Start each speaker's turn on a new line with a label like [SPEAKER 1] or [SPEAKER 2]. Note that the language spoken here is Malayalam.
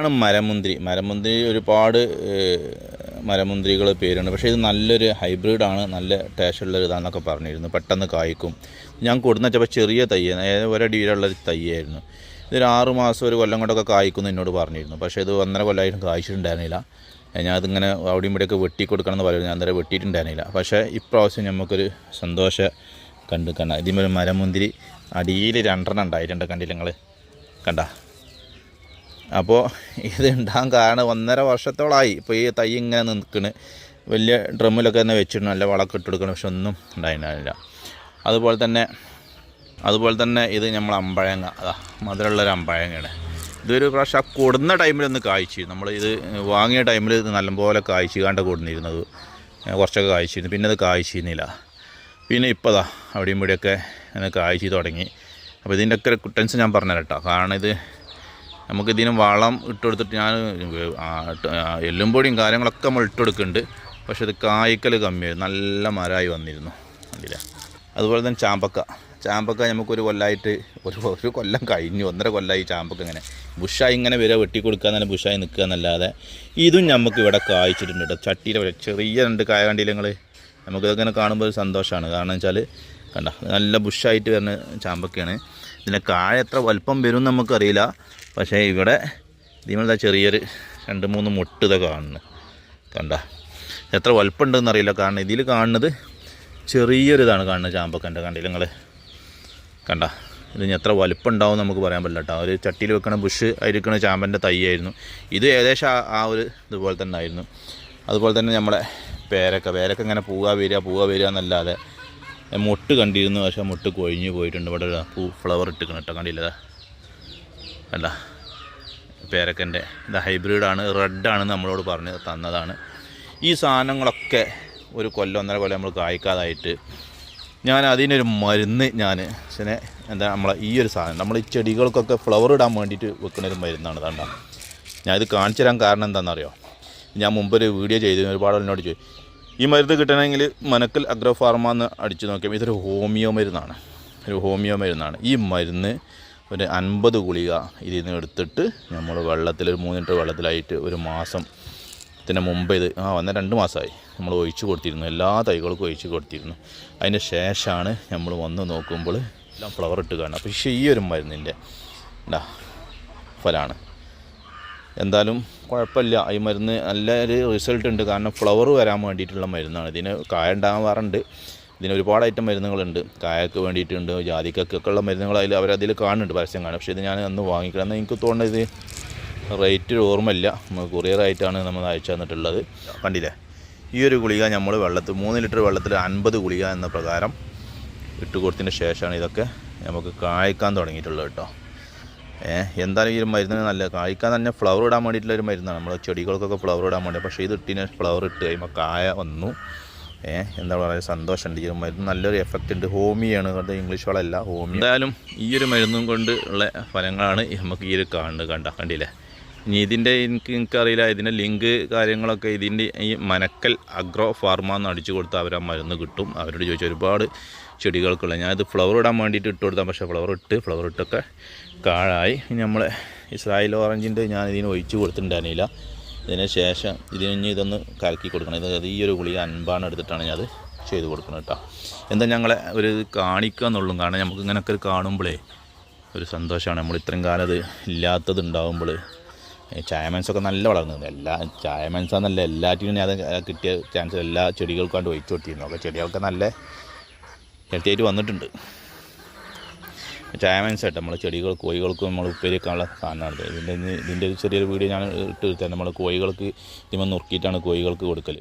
[SPEAKER 1] ആണ് മരമുന്തിരി. മരമുന്തിരി ഒരുപാട് മരമുന്തിരികൾ പേരുണ്ട്. പക്ഷേ ഇത് നല്ലൊരു ഹൈബ്രിഡാണ് നല്ല ടേസ്റ്റുള്ള ഇതാണെന്നൊക്കെ പറഞ്ഞിരുന്നു. പെട്ടെന്ന് കായ്ക്കും. ഞാൻ കൊടുന്ന് വെച്ചപ്പോൾ ചെറിയ തയ്യ. ഒരടിയിലുള്ള ഒരു തയ്യായിരുന്നു. ഇതൊരു ആറ് മാസം ഒരു കൊല്ലം കൊണ്ടൊക്കെ കായ്ക്കുമെന്ന് എന്നോട് പറഞ്ഞിരുന്നു. പക്ഷേ ഇത് ഒന്നര കൊല്ലമായിട്ടും കായ്ച്ചിട്ടുണ്ടായിരുന്നില്ല. ഞാൻ അതിങ്ങനെ അവിടെയും ഇവിടെയൊക്കെ വെട്ടി കൊടുക്കണം എന്ന് പറയുന്നത് ഞാൻ അന്നേരം വെട്ടിയിട്ടുണ്ടായിരുന്നില്ല. പക്ഷേ ഇപ്രാവശ്യം നമുക്കൊരു സന്തോഷം കണ്ടു. കണ്ട ഇതിമൊരു മരമുന്തിരി അടിയിൽ രണ്ടെണ്ണം ഉണ്ടായിട്ടുണ്ട്. കണ്ടില്ല നിങ്ങൾ കണ്ട? അപ്പോൾ ഇത് ഉണ്ടാകാൻ കാരണം ഒന്നര വർഷത്തോളമായി ഇപ്പോൾ ഈ തൈ ഇങ്ങനെ നിൽക്കണ്. വലിയ ഡ്രമ്മിലൊക്കെ തന്നെ വെച്ചിട്ടുണ്ട്. നല്ല വളമൊക്കെ ഇട്ട് കൊടുക്കണം. പക്ഷെ ഒന്നും ഉണ്ടായിരുന്നില്ല അതുപോലെ തന്നെ അതുപോലെ തന്നെ ഇത് നമ്മൾ അമ്പഴങ്ങ. അതാ മധുരമുള്ളൊരു അമ്പഴങ്ങയാണ്. ഇതൊരു പ്രാവശ്യം ആ കൊടുന്ന ടൈമിൽ ഒന്ന് കായ്ച്ചു. നമ്മൾ ഇത് വാങ്ങിയ ടൈമിൽ ഇത് നല്ലപോലെ കായ്ച്ചു കണ്ട കൊടുന്നിരുന്നത്. കുറച്ചൊക്കെ കായ്ച്ചിരുന്നു. പിന്നെ അത് കായ്ച്ചിരുന്നില്ല. പിന്നെ ഇപ്പോൾ അതാ അവിടെയും ഇവിടെയൊക്കെ അങ്ങനെ കായ്ച്ചു തുടങ്ങി. അപ്പോൾ ഇതിന്റെയൊക്കെ ഒരു കുട്ടൻസ് ഞാൻ പറഞ്ഞു കേട്ടോ. കാരണം ഇത് നമുക്ക് ഇതിന് വളം ഇട്ട് കൊടുത്തിട്ട് ഞാൻ എല്ലും പൊടിയും കാര്യങ്ങളൊക്കെ നമ്മൾ ഇട്ട് കൊടുക്കുന്നുണ്ട്. പക്ഷെ ഇത് കായ്ക്കൽ കമ്മിയായിരുന്നു നല്ല മരമായി വന്നിരുന്നു കണ്ടില്ല അതുപോലെ തന്നെ ചാമ്പക്ക. ചാമ്പക്ക നമുക്കൊരു കൊല്ലമായിട്ട് ഒരു ഒരു കൊല്ലം കഴിഞ്ഞു ഒന്നര കൊല്ലമായി ചാമ്പക്ക ഇങ്ങനെ. ബുഷായി ഇങ്ങനെ വരെ വെട്ടി തന്നെ ബുഷായി നിൽക്കുക എന്നല്ലാതെ ഇതും നമുക്ക് ഇവിടെ കായ്ച്ചിട്ടുണ്ട് കേട്ടോ. ചട്ടിയിൽ വരെ ചെറിയ രണ്ട് കായ കണ്ടില്ല നിങ്ങൾ നമുക്കിതൊക്കെ കാണുമ്പോൾ ഒരു സന്തോഷമാണ്. കാരണം വെച്ചാൽ കണ്ട നല്ല ബുഷായിട്ട് വരുന്ന ചാമ്പക്കയാണ്. ഇതിന്റെ കായ എത്ര വലുപ്പം വരും നമുക്കറിയില്ല. പക്ഷേ ഇവിടെ ഇതിമെന്താ ചെറിയൊരു രണ്ട് മൂന്ന് മുട്ട് ഇതൊക്കെ കാണുന്നു. കണ്ട? എത്ര വലുപ്പമുണ്ടെന്ന് അറിയില്ല. കാരണം ഇതിൽ കാണുന്നത് ചെറിയൊരിതാണ് കാണുന്നത് ചാമ്പക്കന്റെ. കണ്ടില്ല നിങ്ങൾ കണ്ട? ഇതിന് എത്ര വലുപ്പം ഉണ്ടാവും നമുക്ക് പറയാൻ പറ്റില്ല കേട്ടോ. ഒരു ചട്ടിയിൽ വെക്കണ ബുഷ് ആയിരിക്കണ ചാമ്പന്റെ തൈയായിരുന്നു. ഇത് ഏകദേശം ആ- ഒരു ഇതുപോലെ തന്നെ ആയിരുന്നു. അതുപോലെ തന്നെ നമ്മുടെ പേരക്ക. പേരക്ക ഇങ്ങനെ പൂവാ വരിക പൂവാ വരിക എന്നല്ലാതെ മുട്ട് കണ്ടിരുന്നു. പക്ഷേ മുട്ട് കൊഴിഞ്ഞു പോയിട്ടുണ്ട്. ഇവിടെ പൂ ഫ്ലവർ ഇട്ടിക്കണം കേട്ടോ. കണ്ടില്ല. കണ്ട പേരക്കന്റെ ഇത് ഹൈബ്രിഡാണ് റെഡാണ് നമ്മളോട് പറഞ്ഞ് തന്നതാണ്. ഈ സാധനങ്ങളൊക്കെ ഒരു കൊല്ലം ഒന്നര കൊല്ലം നമ്മൾ കായ്ക്കാതായിട്ട് ഞാൻ അതിനൊരു മരുന്ന് ഞാൻ ഇതിനെ എന്താ നമ്മളെ ഈ ഒരു സാധനം നമ്മൾ ഈ ചെടികൾക്കൊക്കെ ഫ്ലവർ ഇടാൻ വേണ്ടിയിട്ട് വെക്കുന്ന ഒരു മരുന്നാണ് തണ്ട ഞാൻ ഇത് കാണിച്ചു തരാൻ കാരണം എന്താണെന്നറിയോ? ഞാൻ മുമ്പൊരു വീഡിയോ ചെയ്തു ഒരുപാട് എന്നോട് ചോദിച്ചു ഈ മരുന്ന് കിട്ടണമെങ്കിൽ മനക്കൽ അഗ്രോ ഫാർമ എന്ന് അടിച്ചു നോക്കിയാൽ ഇതൊരു ഹോമിയോ മരുന്നാണ്. ഒരു ഹോമിയോ മരുന്നാണ്. ഈ മരുന്ന് ഒരു അൻപത് ഗുളിക ഇതിൽ നിന്ന് എടുത്തിട്ട് നമ്മൾ വെള്ളത്തിൽ ഒരു മൂന്ന് ലിറ്റർ വെള്ളത്തിലായിട്ട് ഒരു മാസം ഇതിന് മുമ്പ് ഇത് ആ വന്ന രണ്ട് മാസമായി. നമ്മൾ ഒഴിച്ചു കൊടുത്തിരുന്നു. എല്ലാ തൈകൾക്കും ഒഴിച്ചു കൊടുത്തിരുന്നു. അതിന് ശേഷമാണ് നമ്മൾ വന്ന് നോക്കുമ്പോൾ എല്ലാം ഫ്ലവർ ഇട്ട് കാണുക പക്ഷേ ഈ ഒരു മരുന്നിന്റെ എന്താ ഫലമാണ് എന്തായാലും കുഴപ്പമില്ല. ഈ മരുന്ന് നല്ലൊരു റിസൾട്ട് ഉണ്ട്. കാരണം ഫ്ലവർ വരാൻ വേണ്ടിയിട്ടുള്ള മരുന്നാണ്. ഇതിന് കായ ഉണ്ടാവാറുണ്ട്. ഇതിന് ഒരുപാട് ഐറ്റം മരുന്നുകളുണ്ട്. കായക്ക് വേണ്ടിയിട്ടുണ്ട് ജാതിക്കൊക്കെ ഉള്ള മരുന്നുകൾ അതിൽ അവരതിൽ കാണുന്നുണ്ട് പരസ്യം കാണും പക്ഷേ ഇത് ഞാൻ അന്ന് വാങ്ങിക്കണം എനിക്ക് തോന്നുന്നത് ഇത് റേറ്റ് ഓർമ്മയില്ല. കൊറിയറായിട്ടാണ് നമ്മൾ അയച്ചു തന്നിട്ടുള്ളത്. കണ്ടില്ലേ? ഈ ഒരു ഗുളിക നമ്മൾ വെള്ളത്തിൽ മൂന്ന് ലിറ്റർ വെള്ളത്തിൽ അൻപത് ഗുളിക എന്ന പ്രകാരം ഇട്ട് കൊടുത്തതിന് ശേഷമാണ് ഇതൊക്കെ നമുക്ക് കായ്ക്കാൻ തുടങ്ങിയിട്ടുള്ളത് കേട്ടോ. എന്തായാലും ഈ ഒരു മരുന്നിന് നല്ല കായ്ക്കാൻ തന്നെ ഫ്ലവർ ഇടാൻ വേണ്ടിയിട്ടുള്ള ഒരു മരുന്നാണ്. നമ്മൾ ചെടികൾക്കൊക്കെ ഫ്ലവർ ഇടാൻ വേണ്ടി. പക്ഷേ ഇത് ഇട്ടിന് ഫ്ലവർ ഇട്ട് കഴിയുമ്പോൾ കായ വന്നു. എന്താ പറയുക സന്തോഷമുണ്ട്. ഈ മരുന്ന് നല്ലൊരു എഫക്റ്റ് ഉണ്ട്. ഹോമിയാണ് കണ്ട് ഇംഗ്ലീഷ് വളമല്ല ഹോമി എന്തായാലും ഈ ഒരു മരുന്നും കൊണ്ട് ഉള്ള ഫലങ്ങളാണ് നമുക്ക് ഈ ഒരു കാണുന്നത് കണ്ട കണ്ടില്ലേ? ഇനി ഇതിന്റെ എനിക്ക് എനിക്കറിയില്ല ഇതിന്റെ ലിങ്ക് കാര്യങ്ങളൊക്കെ ഇതിന്റെ ഈ മനക്കൽ അഗ്രോ ഫാർമ എന്ന് അടിച്ചു കൊടുത്താൽ അവർ ആ മരുന്ന് കിട്ടും. അവരോട് ചോദിച്ച ഒരുപാട് ചെടികൾക്കുള്ള ഞാനിത് ഫ്ലവർ ഇടാൻ വേണ്ടിയിട്ട് ഇട്ട് കൊടുത്താൽ പക്ഷേ ഫ്ലവർ ഇട്ട് ഫ്ലവർ ഇട്ടൊക്കെ കാഴായി. നമ്മൾ ഇസ്രായേൽ ഓറഞ്ചിന്റെ ഞാൻ ഇതിന് ഒഴിച്ചു കൊടുത്തിട്ടുണ്ടായിരുന്നില്ല. ഇതിന് ശേഷം ഇതിന് ഇതൊന്ന് കലക്കി കൊടുക്കണം. ഇത് ഈ ഒരു ഗുളിക അൻപാണ് എടുത്തിട്ടാണ് ഞാൻ അത് ചെയ്ത് കൊടുക്കുന്നത് കേട്ടോ. എന്താ ഞങ്ങളെ ഒരു കാണിക്കുക എന്നുള്ളൂ കാരണം നമുക്ക് ഇങ്ങനെയൊക്കെ ഒരു കാണുമ്പോഴേ ഒരു സന്തോഷമാണ്. നമ്മൾ ഇത്രയും കാലം അത് ഇല്ലാത്തത് ഉണ്ടാകുമ്പോൾ ചായമൻസൊക്കെ നല്ല വളർന്നത് എല്ലാ ചായമൻസാന്നല്ല എല്ലാറ്റിനും അത് കിട്ടിയ ചാൻസ് എല്ലാ ചെടികൾക്കും കണ്ട് ഒഴിച്ചു കൊടുത്തിരുന്നു. അപ്പോൾ ചെടികൾക്ക് നല്ല ഹെൽത്തി ആയിട്ട് വന്നിട്ടുണ്ട്. ചായമൻസ് ആയിട്ട് നമ്മൾ ചെടികൾ കോഴികൾക്കും നമ്മൾ ഉപ്പേരിക്കാനുള്ള സാധനമാണ് ഇതിന്റെ ഇതിന്റെ ഒരു ചെറിയൊരു വീഡിയോ ഞാൻ ഇട്ട് തരാം നമ്മൾ കോഴികൾക്ക് ഇതിമ നുറുക്കിയിട്ടാണ് കോഴികൾക്ക് കൊടുക്കൽ